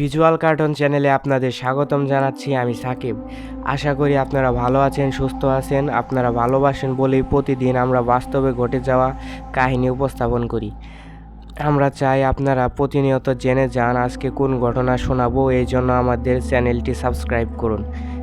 Visual cartoon চ্যানেলে আপনাদের স্বাগতম জানাচ্ছি আমি সাকিব। আশা করি আপনারা ভালো আছেন, সুস্থ আছেন, আপনারা ভালোবাসেন বলেই প্রতিদিন আমরা বাস্তবে ঘটে যাওয়া কাহিনী উপস্থাপন করি। আমরা চাই আপনারা প্রতিনিয়ত জেনে যান আজকে কোন ঘটনা শোনাবো, এই জন্য আমাদের চ্যানেলটি সাবস্ক্রাইব করুন।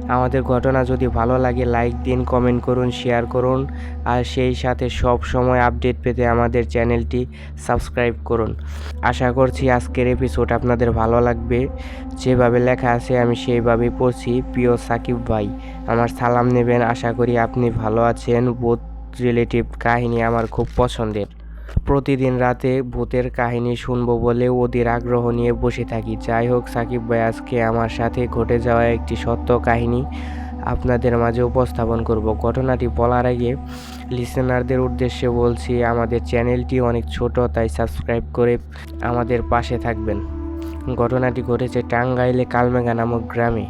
আমাদের ঘটনা যদি ভালো লাগে লাইক দিন কমেন্ট করুন শেয়ার করুন। আর সেই সাথে সব সময় আপডেট পেতে আমাদের চ্যানেলটি সাবস্ক্রাইব করুন। আশা করছি আজকের এপিসোড আপনাদের ভালো লাগবে। যেভাবে লেখা আছে, আমি সেইভাবেই পড়ছি। প্রিয় সাকিব ভাই, আমার সালাম নেবেন। আশা করি আপনি ভালো আছেন। বোধ রিলেটিভ কাহিনী আমার খুব পছন্দের। প্রতিদিন রাতে ভূতের কাহিনী শুনব বলে ওদের আগ্রহ নিয়ে বসে থাকি। যাই হোক, সাকিব ভাই, আজকে আমার সাথে ঘটে যাওয়া একটি সত্য কাহিনী আপনাদের মাঝে উপস্থাপন করব। ঘটনাটি বলার আগে লিসেনারদের উদ্দেশ্যে বলছি, আমাদের চ্যানেলটি অনেক ছোট, তাই সাবস্ক্রাইব করে আমাদের পাশে থাকবেন। ঘটনাটি ঘটেছে টাঙ্গাইলে কালমেঘা নামক গ্রামে।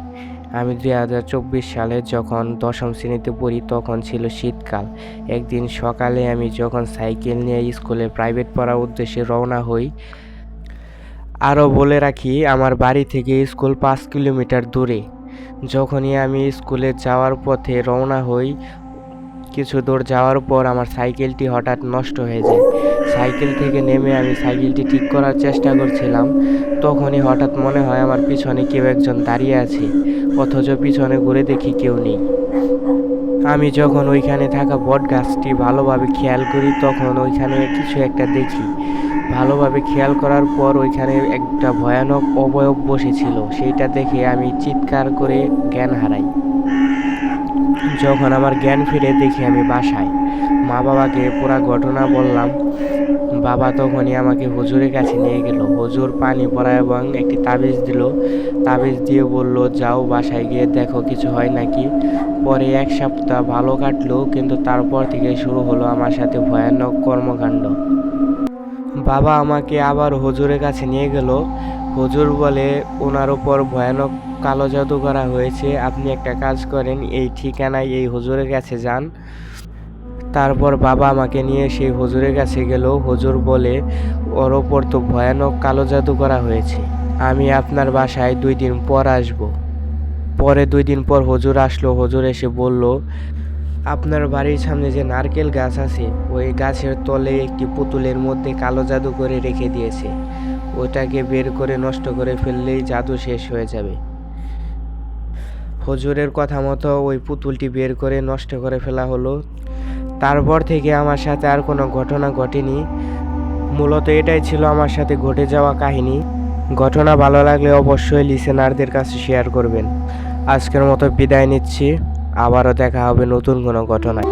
আমি দুই হাজার চব্বিশ সালে যখন দশম শ্রেণীতে পড়ি, তখন ছিল শীতকাল। একদিন সকালে আমি যখন সাইকেল নিয়ে স্কুলে প্রাইভেট পড়ার উদ্দেশ্যে রওনা হই, আরও বলে রাখি, আমার বাড়ি থেকে স্কুল পাঁচ কিলোমিটার দূরে। যখনই আমি স্কুলে যাওয়ার পথে রওনা হই কিছু দূর যাওয়ার পর আমার সাইকেলটি হঠাৎ নষ্ট হয়ে যায়। সাইকেল থেকে নেমে আমি সাইকেলটি ঠিক করার চেষ্টা করছিলাম। তখনই হঠাৎ মনে হয় আমার পিছনে কেউ একজন দাঁড়িয়ে আছে, অথচ পিছনে ঘুরে দেখি কেউ নেই। আমি যখন ওইখানে থাকা বট গাছটি ভালোভাবে খেয়াল করি, তখন ওইখানে কিছু একটা দেখি। ভালোভাবে খেয়াল করার পর ওইখানে একটা ভয়ানক অবয়ব বসেছিল। সেইটা দেখে আমি চিৎকার করে জ্ঞান হারাই। যখন আমার জ্ঞান ফিরে দেখি আমি বাসায়, মা বাবাকে পুরো ঘটনা বললাম। বাবা তখনই আমাকে হুজুরের কাছে নিয়ে গেল। হুজুর পানি পড়া এবং একটি তাবিজ দিল। তাবিজ দিয়ে বলল, যাও বাসায় গিয়ে দেখো কিছু হয় নাকি? পরে এক সপ্তাহ ভালো কাটলো, কিন্তু তারপর থেকে শুরু হলো আমার সাথে ভয়ানক কর্মকাণ্ড। বাবা আমাকে আবার হুজুরের কাছে নিয়ে গেল। হুজুর বলে, ওনার ওপর ভয়ানক কালো জাদু করা হয়েছে, আপনি একটা কাজ করেন, এই ঠিকানায় এই হুজুরের কাছে যান। তারপর বাবা আমাকে নিয়ে সেই হুজুরের কাছে গেল। হুজুর বলে, ওর ওপর তো ভয়ানক কালো জাদু করা হয়েছে। আমি আপনার বাসায় দুই দিন পর আসব। পরে দুই দিন পর হুজুর আসলো। হুজুর এসে বলল, আপনার বাড়ির সামনে যে নারকেল গাছ আছে, ওই গাছের তলে একটি পুতুলের মধ্যে কালো জাদু করে রেখে দিয়েছে। ওটাকে বের করে নষ্ট করে ফেললেই জাদু শেষ হয়ে যাবে। হুজুরের কথা মতো ওই পুতুলটি বের করে নষ্ট করে ফেলা হলো। তারপর থেকে আমার সাথে আর কোনো ঘটনা ঘটেনি। মূলত এটাই ছিল আমার সাথে ঘটে যাওয়া কাহিনী। ঘটনা ভালো লাগলে অবশ্যই লিসেনারদের কাছে শেয়ার করবেন। আজকের মতো বিদায় নিচ্ছি। আবারও দেখা হবে নতুন কোনো ঘটনায়।